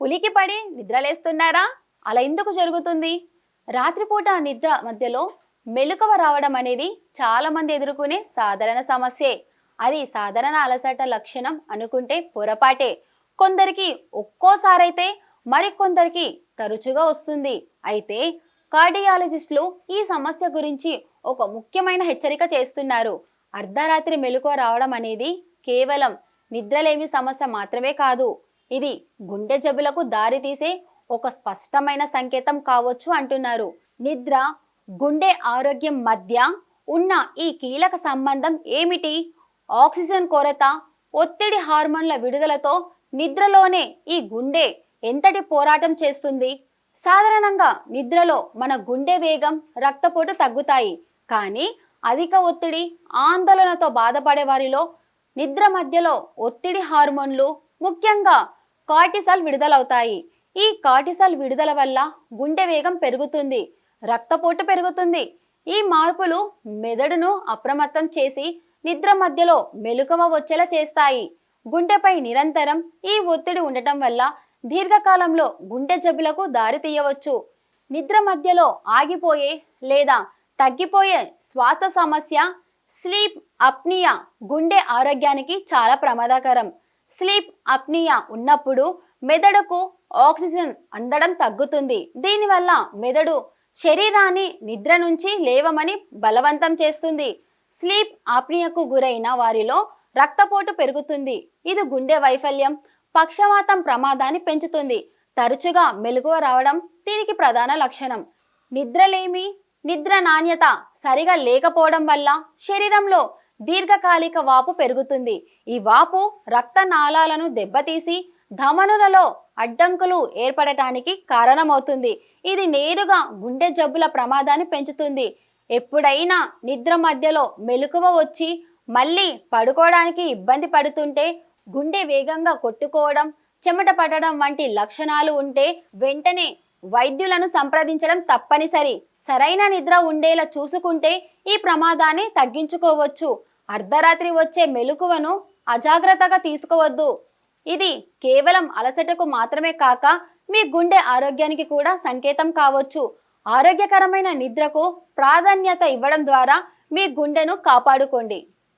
ఉలికిపడి నిద్రలేస్తున్నారా? అలా ఎందుకు జరుగుతుంది? రాత్రిపూట నిద్ర మధ్యలో మెలుకవ రావడం అనేది చాలా మంది ఎదుర్కొనే సాధారణ సమస్యే. అది సాధారణ అలసట లక్షణం అనుకుంటే పొరపాటే. కొందరికి ఒక్కోసారైతే మరికొందరికి తరచుగా వస్తుంది. అయితే కార్డియాలజిస్టులు ఈ సమస్య గురించి ఒక ముఖ్యమైన హెచ్చరిక చేస్తున్నారు. అర్ధరాత్రి మెలుకువ రావడం అనేది కేవలం నిద్రలేమి సమస్య మాత్రమే కాదు. ఇది గుండె జబ్బులకు దారితీసే ఒక స్పష్టమైన సంకేతం కావచ్చు అంటున్నారు. నిద్ర గుండె ఆరోగ్యం మధ్య ఉన్న ఈ కీలక సంబంధం ఏమిటి? ఆక్సిజన్ కొరత ఒత్తిడి హార్మోన్ల విడుదలతో నిద్రలోనే ఈ గుండె ఎంతటి పోరాటం చేస్తుంది? సాధారణంగా నిద్రలో మన గుండె వేగం రక్తపోటు తగ్గుతాయి. కానీ అధిక ఒత్తిడి ఆందోళనతో బాధపడే వారిలో నిద్ర మధ్యలో ఒత్తిడి హార్మోన్లు ముఖ్యంగా కార్టిసాల్ విడుదలవుతాయి. ఈ కార్టిసాల్ విడుదల వల్ల గుండె వేగం పెరుగుతుంది రక్తపోటు పెరుగుతుంది. ఈ మార్పులు మెదడును అప్రమత్తం చేసి నిద్ర మధ్యలో మెలకువ వచ్చేలా చేస్తాయి. గుండెపై నిరంతరం ఈ ఒత్తిడి ఉండటం వల్ల దీర్ఘకాలంలో గుండె జబ్బులకు దారి తీయవచ్చు. నిద్ర మధ్యలో ఆగిపోయే లేదా తగ్గిపోయే శ్వాస సమస్య స్లీప్ అప్నియా గుండె ఆరోగ్యానికి చాలా ప్రమాదకరం. స్లీప్ అప్నియా ఉన్నప్పుడు మెదడుకు ఆక్సిజన్ అందడం తగ్గుతుంది. దీనివల్ల మెదడు శరీరాన్ని నిద్ర నుంచి లేవమని బలవంతం చేస్తుంది. స్లీప్ ఆప్నియకు గురైన వారిలో రక్తపోటు పెరుగుతుంది. ఇది గుండె వైఫల్యం పక్షవాతం ప్రమాదాన్ని పెంచుతుంది. తరచుగా మెలకువ రావడం దీనికి ప్రధాన లక్షణం. నిద్రలేమి నిద్ర నాణ్యత సరిగా లేకపోవడం వల్ల శరీరంలో దీర్ఘకాలిక వాపు పెరుగుతుంది. ఈ వాపు రక్త నాళాలను దెబ్బతీసి ధమనులలో అడ్డంకులు ఏర్పడటానికి కారణమవుతుంది. ఇది నేరుగా గుండె జబ్బుల ప్రమాదాన్ని పెంచుతుంది. ఎప్పుడైనా నిద్ర మధ్యలో మెలకువ వచ్చి మళ్ళీ పడుకోవడానికి ఇబ్బంది పడుతుంటే గుండె వేగంగా కొట్టుకోవడం చెమట పడడం వంటి లక్షణాలు ఉంటే వెంటనే వైద్యులను సంప్రదించడం తప్పనిసరి. సరైన నిద్ర ఉండేలా చూసుకుంటే ఈ ప్రమాదాన్ని తగ్గించుకోవచ్చు. అర్ధరాత్రి వచ్చే మెలకువను అజాగ్రత్తగా తీసుకోవద్దు. ఇది కేవలం అలసటకు మాత్రమే కాక మీ గుండె ఆరోగ్యానికి కూడా సంకేతం కావచ్చు. ఆరోగ్యకరమైన నిద్రకు ప్రాధాన్యత ఇవ్వడం ద్వారా మీ గుండెను కాపాడుకోండి.